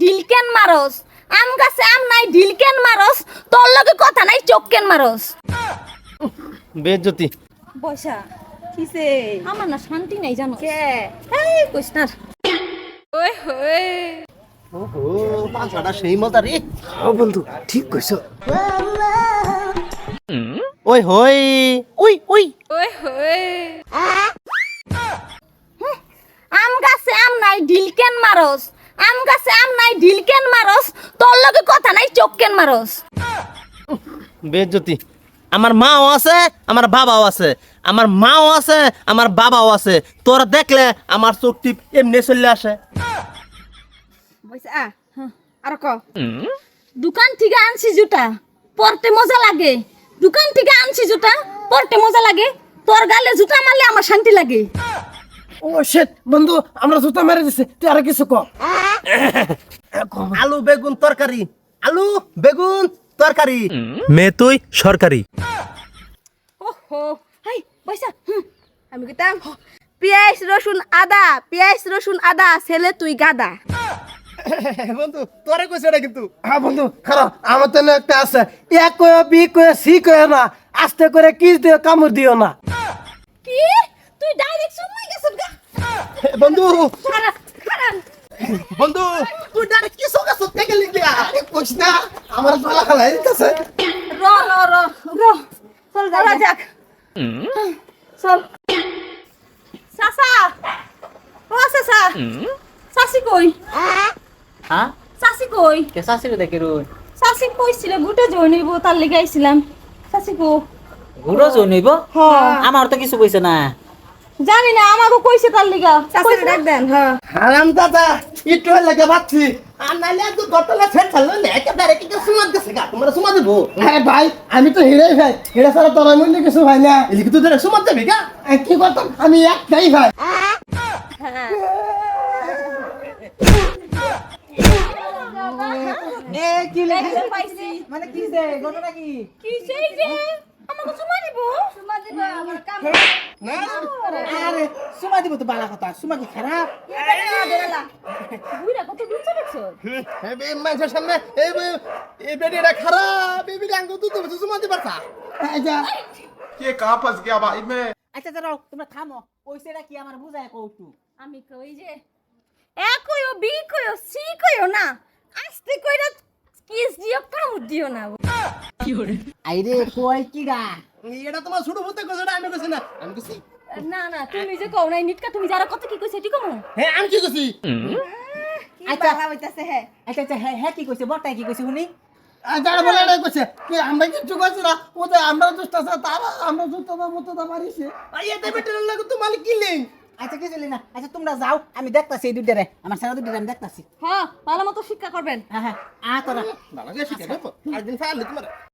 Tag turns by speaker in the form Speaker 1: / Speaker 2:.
Speaker 1: ঢিল কেন মারস। আম গাছে আম নাই ঢিল কেন মারস। তোর লগে কথা নাই চোখ কেন মারস।
Speaker 2: বেজ্জতি।
Speaker 1: বৈশা
Speaker 3: কিসে?
Speaker 1: আমার না শান্তি নাই জানো
Speaker 3: কে?
Speaker 1: এই কইস না।
Speaker 3: ওই হই
Speaker 2: ওহো পাঁচটা সেই মজা রে। ও বন্ধু ঠিক কইছ। ওই হই। উই উই
Speaker 3: ওই হই
Speaker 1: আম গাছে আম নাই ঢিল কেন মারস। আম গাছে আম নাই ঢিল কেন মারস? তোর লগে কথা নাই চোখ কেন মারস?
Speaker 2: বেজ্জতি। আমার মাও আছে আমার বাবাও আছে। আমার মাও আছে আমার বাবাও আছে। তোরা দেখলে আমার চোখ টিপ এমনি চলে আসে।
Speaker 3: বইসা আর ক?
Speaker 1: দোকান থেকে আনছি জুতা পরতে মজা লাগে। দোকান থেকে আনছি জুতা পরতে মজা লাগে। তোর গালে জুতা মারলে আমার শান্তি লাগে।
Speaker 4: ও শেট বন্ধু আমরা জুতা মেরে দিছে। তুই আর কিছু কম
Speaker 2: আলু বেগুন তরকারি। আলু বেগুন তরকারি। মে তুই সরকারি।
Speaker 3: ওহো হাই বইসা আমি কইতাম পেঁয়াজ রসুন আদা পেঁয়াজ রসুন আদা ছেলে তুই গাদা।
Speaker 2: বন্ধু তোরে কইছে না কিন্তু।
Speaker 4: হ্যাঁ বন্ধু খারাপ আমার তো একটা আছে। এক কয়ে বি কয়ে সি কয়ে না। আস্তে করে কিস দিও কামড় দিও না।
Speaker 1: কি? তুই ডাইরেক্ট সুমাই গেছিস গা?
Speaker 2: বন্ধু।
Speaker 1: খারাপ
Speaker 2: বন্ধু তুই ডাইরেক্ট কি সকা সত্যি গেলি কি
Speaker 4: কইস না আমার গলা খালাই দিতেছে
Speaker 1: র র র র চল যা যাক চল সাসা ও সাসা সাসি কই
Speaker 5: হ্যাঁ
Speaker 1: সাসি কই
Speaker 5: কে শাশুড়ি দেখি রুই
Speaker 1: সাসি কইছিল গুটে জয় নিব তার লেগে আইছিলাম সাসি কো
Speaker 5: ঘুরো জই নইব আমার তো কিছু কইছে না
Speaker 1: জানি না আমাকে কইছে তার লেগা।
Speaker 3: শাশুড়ি ডাক দেন হ্যাঁ
Speaker 4: হারাম দাদা একটু লাগে ভাবছি। আর নাইলে একটু গতলে ফের ছাড়লো না একেবারে কি সুমাত গেছে গা তোমরা সুমাত দেবো? হ্যাঁ ভাই আমি তো হিরে ভাই। হিরে ছাড়া তোর মূল্য কিছু ভাই না।
Speaker 2: এদিকে তুই ধরে সুমাত দেবি গা।
Speaker 4: কি করতাম? আমি একটাই ভাই।
Speaker 5: এ কি
Speaker 1: দেখতে পাইছি।
Speaker 5: মানে কি যে ঘটনা কি?
Speaker 1: কি সেই যে? আমাকে সুমা দিব? সুমা দিব আমার কাম না?
Speaker 5: আরে সুমা দিব তো বালা কথা সুমা কি খারাপ?
Speaker 1: বুইরা কত দূর চলেছ
Speaker 2: এই মানুষের সামনে এই এই বেডিটা খারাপ এই বেডি আঙ্গুল তো তুমি সুমা দিবার তা
Speaker 6: হ্যাঁ, আচ্ছা কে কা ফাস গিয়া ভাই মে
Speaker 5: আচ্ছা দাঁড়াও তোমরা থামো। ওইসেটা কি আমার বুঝায় কও একটু।
Speaker 1: আমি কই যে কামড় দিও না
Speaker 5: আইরে কই কি গা?
Speaker 2: এটা তোমার ছোট কইছে না আমি কইছি না। আমি কইছি
Speaker 1: না না তুমি যে কও নাই নিটকা তুমি যারা কত কি কইছে ঠিক কমু।
Speaker 2: হ্যাঁ আমি কি কইছি?
Speaker 3: আচ্ছা হইতাছে হ্যাঁ।
Speaker 5: আচ্ছা আচ্ছা হ্যাঁ হ্যাঁ কি কইছে বড়টাই কি কইছে শুনি
Speaker 4: যারা বলে এটা কইছে কি আমরা কিছু কইছি না? ও তো আমরা দুষ্ট আছে তারা আমরা জুতো দা মতো দা মারিছে
Speaker 2: আই এটা বেটার লাগে তো মালিক কিলিং
Speaker 5: আচ্ছা কি চলি না। আচ্ছা তোমরা যাও আমি দেখতাছি এই দুইটারে আমার সারা দুইটারে আমি দেখতাছি।
Speaker 1: হ্যাঁ ভালো মতো শিক্ষা করবেন।
Speaker 5: হ্যাঁ হ্যাঁ আ তোরা।
Speaker 2: ভালো গেছি কেন আরেকদিন ফাইল তোমার